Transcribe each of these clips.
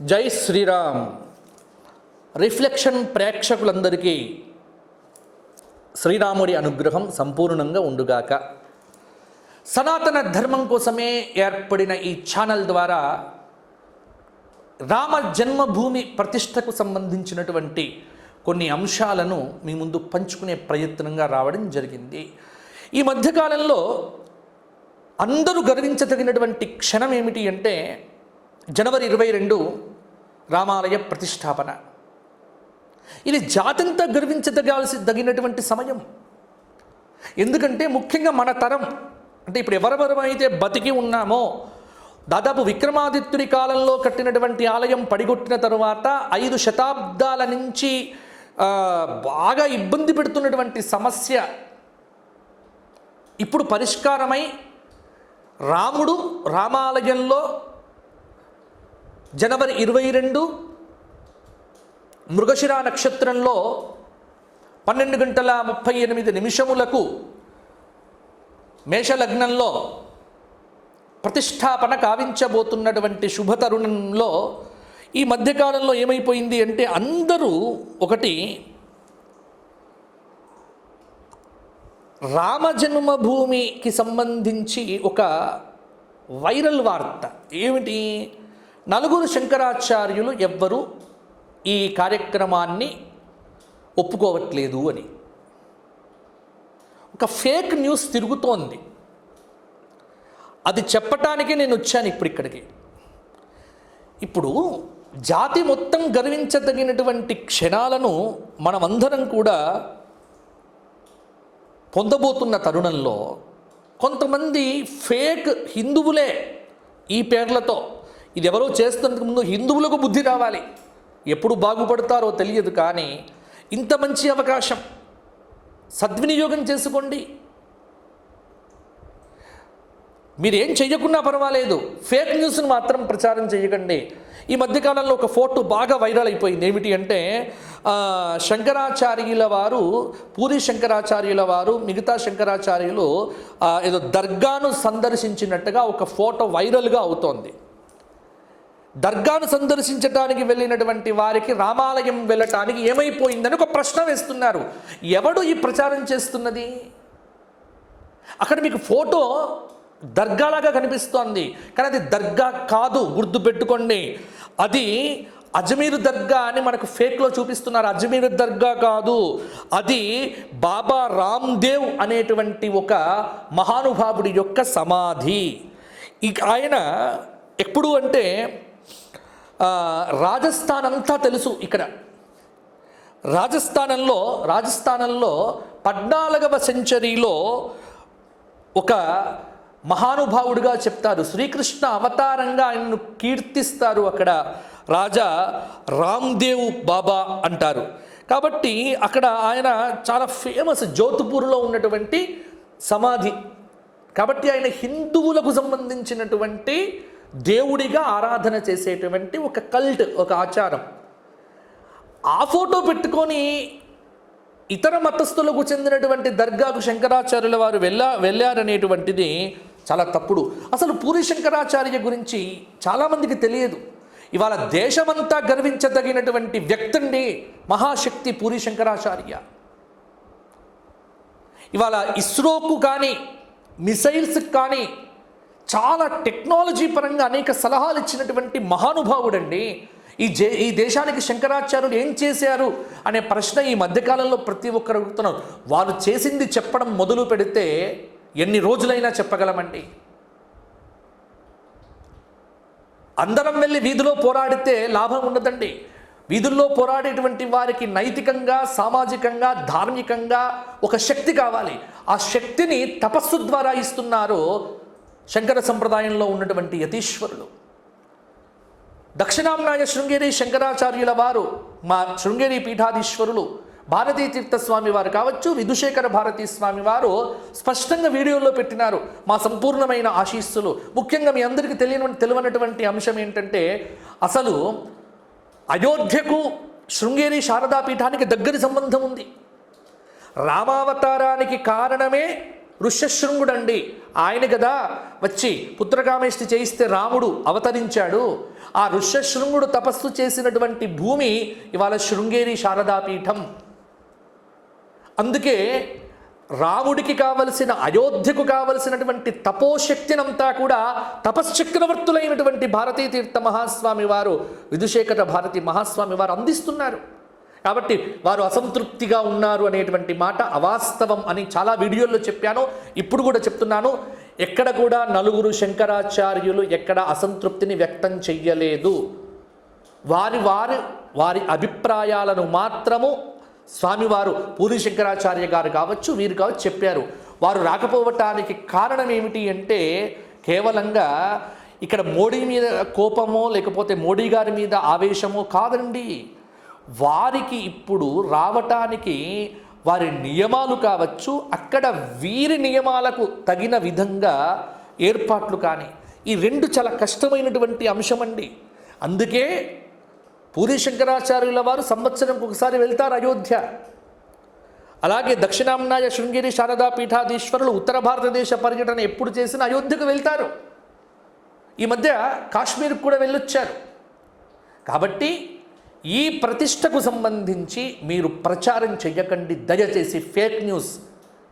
జై శ్రీరామ్. రిఫ్లెక్షన్ ప్రేక్షకులందరికీ శ్రీరాముడి అనుగ్రహం సంపూర్ణంగా ఉండుగాక. సనాతన ధర్మం కోసమే ఏర్పడిన ఈ ఛానల్ ద్వారా రామ జన్మభూమి ప్రతిష్టకు సంబంధించినటువంటి కొన్ని అంశాలను మీ ముందు పంచుకునే ప్రయత్నంగా రావడం జరిగింది. ఈ మధ్యకాలంలో అందరూ గర్వించదగినటువంటి క్షణం ఏమిటి అంటే జనవరి ఇరవై రెండు రామాలయ ప్రతిష్టాపన. ఇది జాతంతా గర్వించదగాల్సి తగినటువంటి సమయం. ఎందుకంటే ముఖ్యంగా మన తరం అంటే ఇప్పుడు ఎవరెవరమైతే బతికి ఉన్నామో దాదాపు విక్రమాదిత్యుడి కాలంలో కట్టినటువంటి ఆలయం పడిగొట్టిన తరువాత ఐదు శతాబ్దాల నుంచి బాగా ఇబ్బంది పెడుతున్నటువంటి సమస్య. ఇప్పుడు పరిష్కారమై రాముడు రామాలయంలో జనవరి ఇరవై రెండు మృగశిర నక్షత్రంలో పన్నెండు గంటల ముప్పై ఎనిమిది నిమిషములకు మేషలగ్నంలో ప్రతిష్టాపన కావించబోతున్నటువంటి శుభ తరుణంలో ఈ మధ్యకాలంలో ఏమైపోయింది అంటే అందరూ ఒకటి రామజన్మభూమికి సంబంధించి ఒక వైరల్ వార్త. ఏమిటి? నలుగురు శంకరాచార్యులు ఎవ్వరు ఈ కార్యక్రమాన్ని ఒప్పుకోవట్లేదు అని. ఒక ఫేక్ న్యూస్ తిరుగుతోంది. అది చెప్పటానికి నేను వచ్చాను ఇప్పుడు ఇక్కడికి. ఇప్పుడు జాతి మొత్తం గర్వించదగినటువంటి క్షణాలను మనమందరం కూడా పొందబోతున్న తరుణంలో కొంతమంది ఫేక్ హిందువులే ఈ పేర్లతో ఇది ఎవరో చేస్తున్నందుకు ముందు హిందువులకు బుద్ధి రావాలి. ఎప్పుడు బాగుపడతారో తెలియదు కానీ ఇంత మంచి అవకాశం. సద్వినియోగం చేసుకోండి. మీరేం చెయ్యకున్నా పర్వాలేదు. ఫేక్ న్యూస్ని మాత్రం ప్రచారం చేయకండి ఈ మధ్యకాలంలో ఒక ఫోటో బాగా వైరల్ అయిపోయింది. ఏమిటి అంటే శంకరాచార్యుల వారు పూరి శంకరాచార్యుల వారు మిగతా శంకరాచార్యులు ఏదో దర్గాను సందర్శించినట్టుగా ఒక ఫోటో వైరల్గా అవుతోంది. దర్గాను సందర్శించడానికి వెళ్ళినటువంటి వారికి రామాలయం వెళ్ళటానికి ఏమైపోయిందని ఒక ప్రశ్న వేస్తున్నారు. ఎవడు ఈ ప్రచారం చేస్తున్నది? అక్కడ మీకు ఫోటో దర్గాలాగా కనిపిస్తోంది. కానీ అది దర్గా కాదు గుర్తుపెట్టుకోండి అది అజ్మీర్ దర్గా అని మనకు ఫేక్లో చూపిస్తున్నారు. అజ్మీర్ దర్గా కాదు. అది బాబా రామ్దేవ్ అనేటువంటి ఒక మహానుభావుడి యొక్క సమాధి. ఇక ఆయన ఎప్పుడు అంటే రాజస్థాన్ అంతా తెలుసు ఇక్కడ. రాజస్థానంలో రాజస్థానంలో పద్నాలుగవ సెంచరీలో ఒక మహానుభావుడిగా చెప్తారు. శ్రీకృష్ణ అవతారంగా ఆయనను కీర్తిస్తారు అక్కడ. రాజా రామ్దేవ్ బాబా అంటారు. కాబట్టి అక్కడ ఆయన చాలా ఫేమస్ జోధ్పూర్లో ఉన్నటువంటి సమాధి. కాబట్టి ఆయన హిందువులకు సంబంధించినటువంటి దేవుడిగా ఆరాధన చేసేటువంటి ఒక కల్ట్ ఒక ఆచారం. ఆ ఫోటో పెట్టుకొని ఇతర మతస్థులకు చెందినటువంటి దర్గాకు శంకరాచార్యుల వారు వెళ్ళా వెళ్ళారనేటువంటిది చాలా తప్పుడు. అసలు పూరి శంకరాచార్య గురించి చాలామందికి తెలియదు. ఇవాళ దేశమంతా గర్వించదగినటువంటి వ్యక్తండి మహాశక్తి పూరి శంకరాచార్య. ఇవాళ ఇస్రోకు కానీ మిసైల్స్కి కానీ చాలా టెక్నాలజీ పరంగా అనేక సలహాలు ఇచ్చినటువంటి మహానుభావుడండి. ఈ జే ఈ దేశానికి శంకరాచార్యులు ఏం చేశారు అనే ప్రశ్న ఈ మధ్యకాలంలో ప్రతి ఒక్కరు అడుగుతున్నారు. వారు చేసింది చెప్పడం మొదలు పెడితే ఎన్ని రోజులైనా చెప్పగలమండి. అందరం వెళ్ళి వీధిలో పోరాడితే లాభం ఉండదండి. వీధుల్లో పోరాడేటువంటి వారికి నైతికంగా సామాజికంగా ధార్మికంగా ఒక శక్తి కావాలి. ఆ శక్తిని తపస్సు ద్వారా ఇస్తున్నారు శంకర సంప్రదాయంలో ఉన్నటువంటి యతీశ్వరులు. దక్షిణాంనాయ శృంగేరి శంకరాచార్యుల వారు మా శృంగేరి పీఠాధీశ్వరులు భారతీ తీర్థస్వామి వారు కావచ్చు విధుశేఖర భారతీ స్వామి వారు స్పష్టంగా వీడియోలో పెట్టినారు మా సంపూర్ణమైన ఆశీస్సులు. ముఖ్యంగా మీ అందరికీ తెలియని తెలియనటువంటి అంశం ఏంటంటే అసలు అయోధ్యకు శృంగేరి శారదా పీఠానికి దగ్గరి సంబంధం ఉంది. రామావతారానికి కారణమే ఋష్యశృంగుడండి. ఆయన కదా వచ్చి పుత్రకామేష్టి చేయిస్తే రాముడు అవతరించాడు. ఆ ఋష్యశృంగుడు తపస్సు చేసినటువంటి భూమి ఇవాళ శృంగేరి శారదాపీఠం. అందుకే రాముడికి కావలసిన అయోధ్యకు కావలసినటువంటి తపోశక్తినంతా కూడా తపశ్చక్రవర్తులైనటువంటి భారతీ తీర్థ మహాస్వామి వారు విధుశేఖర భారతి మహాస్వామి వారు అందిస్తున్నారు. కాబట్టి వారు అసంతృప్తిగా ఉన్నారు అనేటువంటి మాట అవాస్తవం అని చాలా వీడియోల్లో చెప్పాను. ఇప్పుడు కూడా చెప్తున్నాను. ఎక్కడ కూడా నలుగురు శంకరాచార్యులు ఎక్కడ అసంతృప్తిని వ్యక్తం చెయ్యలేదు. వారి వారి వారి అభిప్రాయాలను మాత్రము స్వామివారు పూరి శంకరాచార్య గారు కావచ్చు వీరు కావచ్చు చెప్పారు. వారు రాకపోవటానికి కారణం ఏమిటి అంటే కేవలంగా ఇక్కడ మోడీ మీద కోపమో లేకపోతే మోడీ గారి మీద ఆవేశమో కాదండి. వారికి ఇప్పుడు రావటానికి వారి నియమాలు కావచ్చు అక్కడ వీరి నియమాలకు తగిన విధంగా ఏర్పాట్లు కానీ ఈ రెండు చాలా కష్టమైనటువంటి అంశం అండి అందుకే పూరి శంకరాచార్యుల వారు సంవత్సరంకి ఒకసారి వెళ్తారు అయోధ్య. అలాగే దక్షిణాంనాయ శృంగేరి శారదా పీఠాధీశ్వరులు ఉత్తర భారతదేశ పర్యటన ఎప్పుడు చేసినా అయోధ్యకు వెళ్తారు. ఈ మధ్య కాశ్మీర్కి కూడా వెళ్ళొచ్చారు. కాబట్టి ఈ ప్రతిష్టకు సంబంధించి మీరు ప్రచారం చెయ్యకండి దయచేసి ఫేక్ న్యూస్.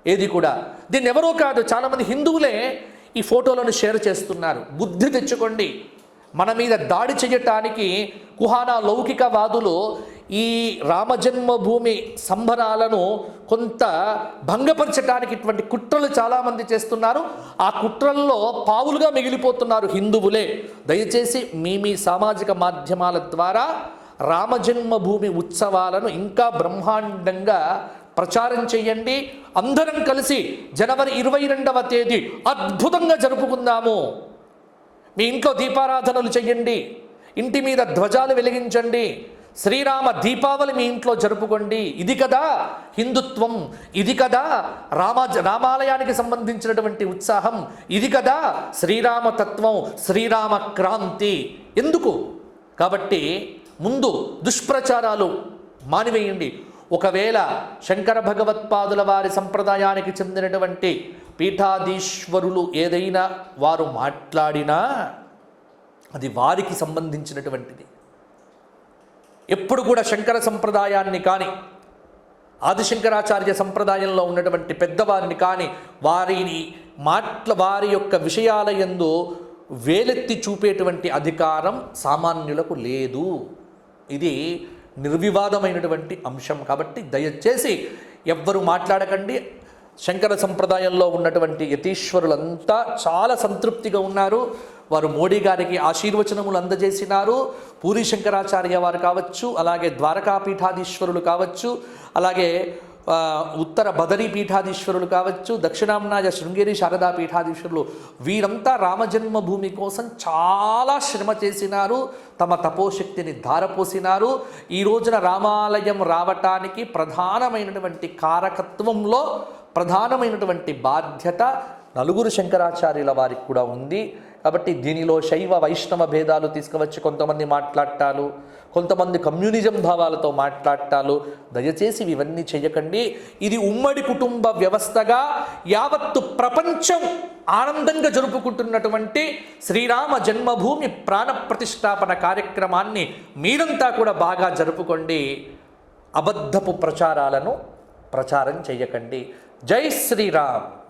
ఏది కూడా. దీన్ని ఎవరో కాదు చాలామంది హిందువులే ఈ ఫోటోలను షేర్ చేస్తున్నారు. బుద్ధి తెచ్చుకోండి. మన మీద దాడి చేయటానికి కుహానా లౌకికవాదులు ఈ రామజన్మభూమి సంబరాలను కొంత భంగపరచడానికి ఇటువంటి కుట్రలు చాలామంది చేస్తున్నారు. ఆ కుట్రల్లో పావులుగా మిగిలిపోతున్నారు హిందువులే. దయచేసి మీ మీ సామాజిక మాధ్యమాల ద్వారా రామజన్మభూమి ఉత్సవాలను ఇంకా బ్రహ్మాండంగా ప్రచారం చేయండి. అందరం కలిసి జనవరి ఇరవై రెండవ తేదీ అద్భుతంగా జరుపుకుందాము. మీ ఇంట్లో దీపారాధనలు చెయ్యండి ఇంటి మీద ధ్వజాలు వెలిగించండి. శ్రీరామ దీపావళి మీ ఇంట్లో జరుపుకోండి. ఇది కదా హిందుత్వం ఇది కదా రామ రామాలయానికి సంబంధించినటువంటి ఉత్సాహం ఇది కదా శ్రీరామ తత్వం శ్రీరామ క్రాంతి. ఎందుకు? కాబట్టి ముందు దుష్ప్రచారాలు మానివేయండి. ఒకవేళ శంకర భగవత్పాదుల వారి సంప్రదాయానికి చెందినటువంటి పీఠాధీశ్వరులు ఏదైనా వారు మాట్లాడినా అది వారికి సంబంధించినటువంటిది. ఎప్పుడు కూడా శంకర సంప్రదాయాన్ని కానీ ఆదిశంకరాచార్య సంప్రదాయంలో ఉన్నటువంటి పెద్దవారిని కానీ వారిని మాట్ల వారి యొక్క విషయాల యందు వేలెత్తి చూపేటువంటి అధికారం సామాన్యులకు లేదు. ఇది నిర్వివాదమైనటువంటి అంశం కాబట్టి దయచేసి ఎవ్వరు మాట్లాడకండి. శంకర సంప్రదాయంలో ఉన్నటువంటి యతీశ్వరులంతా చాలా సంతృప్తిగా ఉన్నారు. వారు మోడీ గారికి ఆశీర్వచనములు అందజేసినారు. పూరి శంకరాచార్య వారు కావచ్చు అలాగే ద్వారకాపీఠాధీశ్వరులు కావచ్చు అలాగే ఉత్తర బదరీ పీఠాధీశ్వరులు కావచ్చు దక్షిణాంనాయ శృంగేరి శారదా పీఠాధీశ్వరులు వీరంతా రామజన్మభూమి కోసం చాలా శ్రమ చేసినారు తమ తపోశక్తిని ధారపోసినారు. ఈ రోజున రామాలయం రావటానికి ప్రధానమైనటువంటి కారకత్వంలో ప్రధానమైనటువంటి బాధ్యత నలుగురు శంకరాచార్యుల వారికి కూడా ఉంది. కాబట్టి దీనిలో శైవ వైష్ణవ భేదాలు తీసుకువచ్చి కొంతమంది మాట్లాడటాలు కొంతమంది కమ్యూనిజం భావాలతో మాట్లాడటాలు దయచేసి ఇవన్నీ చేయకండి. ఇది ఉమ్మడి కుటుంబ వ్యవస్థగా యావత్తు ప్రపంచం ఆనందంగా జరుపుకుంటున్నటువంటి శ్రీరామ జన్మభూమి ప్రాణ ప్రతిష్టాపన కార్యక్రమాన్ని మీరంతా కూడా బాగా జరుపుకోండి. అబద్ధపు ప్రచారాలను ప్రచారం చేయకండి. జై శ్రీరామ్.